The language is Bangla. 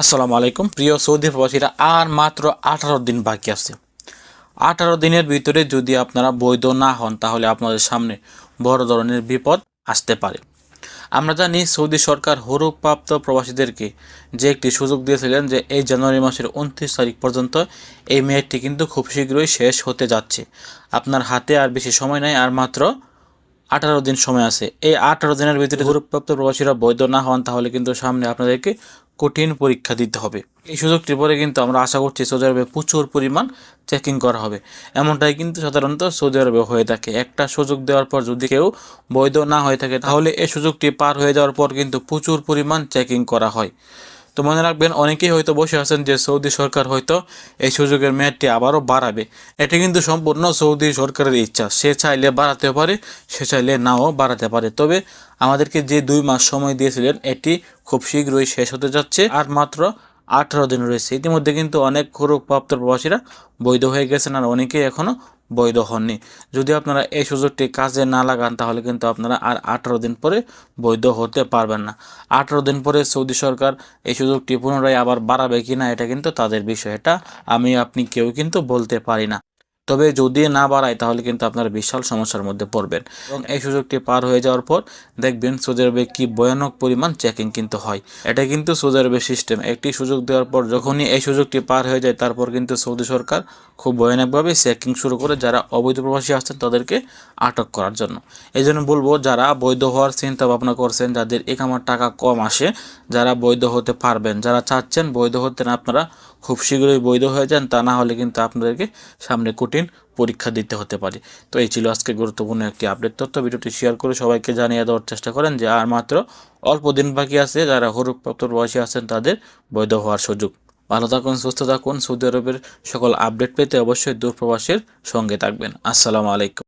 আসসালামু আলাইকুম। প্রিয় সৌদি প্রবাসীরা, আর মাত্র আঠারো দিন বাকি আছে। আঠারো দিনের ভিতরে যদি আপনারা বৈধ না হন, তাহলে আপনাদের সামনে বড় ধরনের বিপদ আসতে পারে। আমরা জানি সৌদি সরকার হরুপ্রাপ্ত প্রবাসীদেরকে যে একটি সুযোগ দিয়েছিলেন যে এই জানুয়ারি মাসের উনত্রিশ তারিখ পর্যন্ত এই মেয়াদটি কিন্তু খুব শীঘ্রই শেষ হতে যাচ্ছে। আপনার হাতে আর বেশি সময় নেই, আর মাত্র আঠারো দিন সময় আছে। এই আঠারো দিনের ভিতরে দূরপ্রাপ্ত প্রবাসীরা বৈধ না হন, তাহলে কিন্তু সামনে আপনাদেরকে কঠিন পরীক্ষা দিতে হবে। এই সুযোগটি পরে কিন্তু আমরা আশা করছি সৌদি আরবে প্রচুর পরিমাণ চেকিং করা হবে। এমনটাই কিন্তু সাধারণত সৌদি আরবে হয়ে থাকে। একটা সুযোগ দেওয়ার পর যদি কেউ বৈধ না হয়ে থাকে, তাহলে এই সুযোগটি পার হয়ে যাওয়ার পর কিন্তু প্রচুর পরিমাণ চেকিং করা হয়। তো মনে রাখবেন, অনেকেই হয়তো বসে আছেন যে সৌদি সরকার হয়তো এই সুযোগের মেয়াদটি আবারও বাড়াবে। এটি কিন্তু সম্পূর্ণ সৌদি সরকারের ইচ্ছা। সে চাইলে বাড়াতে পারে, সে চাইলে নাও বাড়াতে পারে। তবে আমাদেরকে যে দুই মাস সময় দিয়েছিলেন, এটি খুব শীঘ্রই শেষ হতে যাচ্ছে। আর মাত্র আঠারো দিন রয়েছে। ইতিমধ্যে কিন্তু অনেক প্রাপ্ত প্রবাসীরা বৈধ হয়ে গেছেন, আর অনেকেই এখনও বৈধ হননি। যদি আপনারা এই সুযোগটি কাজে না লাগান, তাহলে কিন্তু আপনারা আর আঠারো দিন পরে বৈধ হতে পারবেন না। আঠারো দিন পরে সৌদি সরকার এই সুযোগটি পুনরায় আবার বাড়াবে কিনা, এটা কিন্তু তাদের বিষয়। এটা আমি, আপনি কেউ কিন্তু বলতে পারি না। তবে যদি না বাড়ায়, তাহলে কিন্তু আপনারা বিশাল সমস্যার মধ্যে পড়বেন। এবং এই সুযোগটি পার হয়ে যাওয়ার পর দেখবেন সৌদি আরবে কি ভয়ানক পরিমাণ চেকিং কিন্তু হয়। এটা কিন্তু সৌদি আরবের সিস্টেম একটি সুযোগ দেওয়ার পর যখনই এই সুযোগটি পার হয়ে যায়, তারপর কিন্তু সৌদি সরকার খুব ভয়ানকভাবে চেকিং শুরু করে যারা অবৈধ প্রবাসী আসছেন তাদেরকে আটক করার জন্য। এই জন্য বলব, যারা বৈধ হওয়ার চিন্তা ভাবনা করছেন, যাদের এক আমার টাকা কম আসে, যারা বৈধ হতে পারবেন, যারা চাচ্ছেন বৈধ হতে না, আপনারা খুব শীঘ্রই বৈধ হয়ে যান। তা না হলে কিন্তু আপনাদেরকে সামনে কঠিন পরীক্ষা দিতে হতে পারে। তো এই ছিল আজকে গুরুত্বপূর্ণ একটি আপডেট তথ্য। ভিডিওটি শেয়ার করে সবাইকে জানিয়ে দেওয়ার চেষ্টা করেন যে আর মাত্র অল্প দিন বাকি আছে যারা হরুপ্রাপ্ত বয়সী আছেন তাদের বৈধ হওয়ার সুযোগ। ভালো থাকুন, সুস্থ থাকুন। সৌদি আরবের সকল আপডেট পেতে অবশ্যই দূরপ্রবাসের সঙ্গে থাকবেন। আসসালামু আলাইকুম।